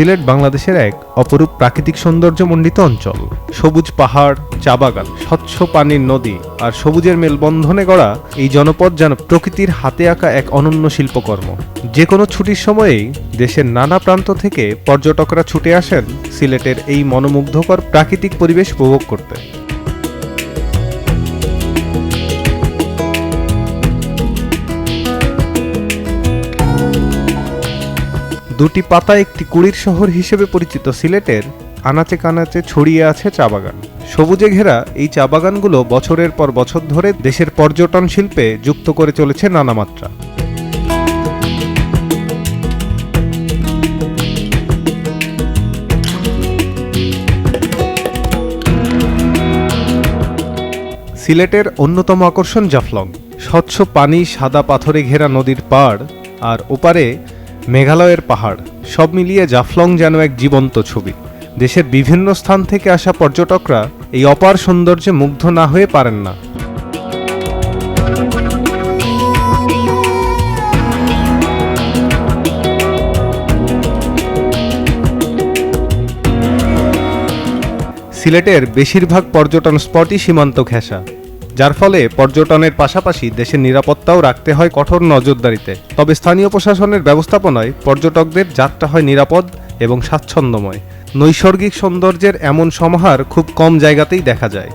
সিলেট বাংলাদেশের এক অপরূপ প্রাকৃতিক সৌন্দর্যমণ্ডিত অঞ্চল। সবুজ পাহাড়, চা বাগান, স্বচ্ছ পানির নদী আর সবুজের মেলবন্ধনে গড়া এই জনপদ যেন প্রকৃতির হাতে আঁকা এক অনন্য শিল্পকর্ম। যে কোনো ছুটির সময়েই দেশের নানা প্রান্ত থেকে পর্যটকরা ছুটে আসেন সিলেটের এই মনোমুগ্ধকর প্রাকৃতিক পরিবেশ উপভোগ করতে। দুটি পাতা একটি কুড়ির শহর হিসেবে পরিচিত সিলেটের আনাচে কানাচে ছড়িয়ে আছে চা বাগান। সবুজে ঘেরা এই চা বাগানগুলো বছরের পর বছর ধরে দেশের পর্যটন শিল্পে যুক্ত করে চলেছে নানা মাত্রা। সিলেটের অন্যতম আকর্ষণ জাফলং। স্বচ্ছ পানি, সাদা পাথরে ঘেরা নদীর পাড় আর ওপারে মেঘালয়ের পাহাড়, সব মিলিয়ে জাফলং যেন এক জীবন্ত ছবি। দেশের বিভিন্ন স্থান থেকে আসা পর্যটকরা এই অপার সৌন্দর্যে মুগ্ধ না হয়ে পারেন না। সিলেটের বেশিরভাগ পর্যটন স্পটই সীমান্ত ঘেঁষা। যার ফলে পর্যটনের পাশাপাশি দেশের নিরাপত্তাও রাখতে হয় কঠোর নজরদারিতে। তবে স্থানীয় প্রশাসনের ব্যবস্থাপনায় পর্যটকদের যাত্রা হয় নিরাপদ এবং স্বাচ্ছন্দ্যময়। নৈসর্গিক সৌন্দর্যের এমন সমাহার খুব কম জায়গাতেই দেখা যায়।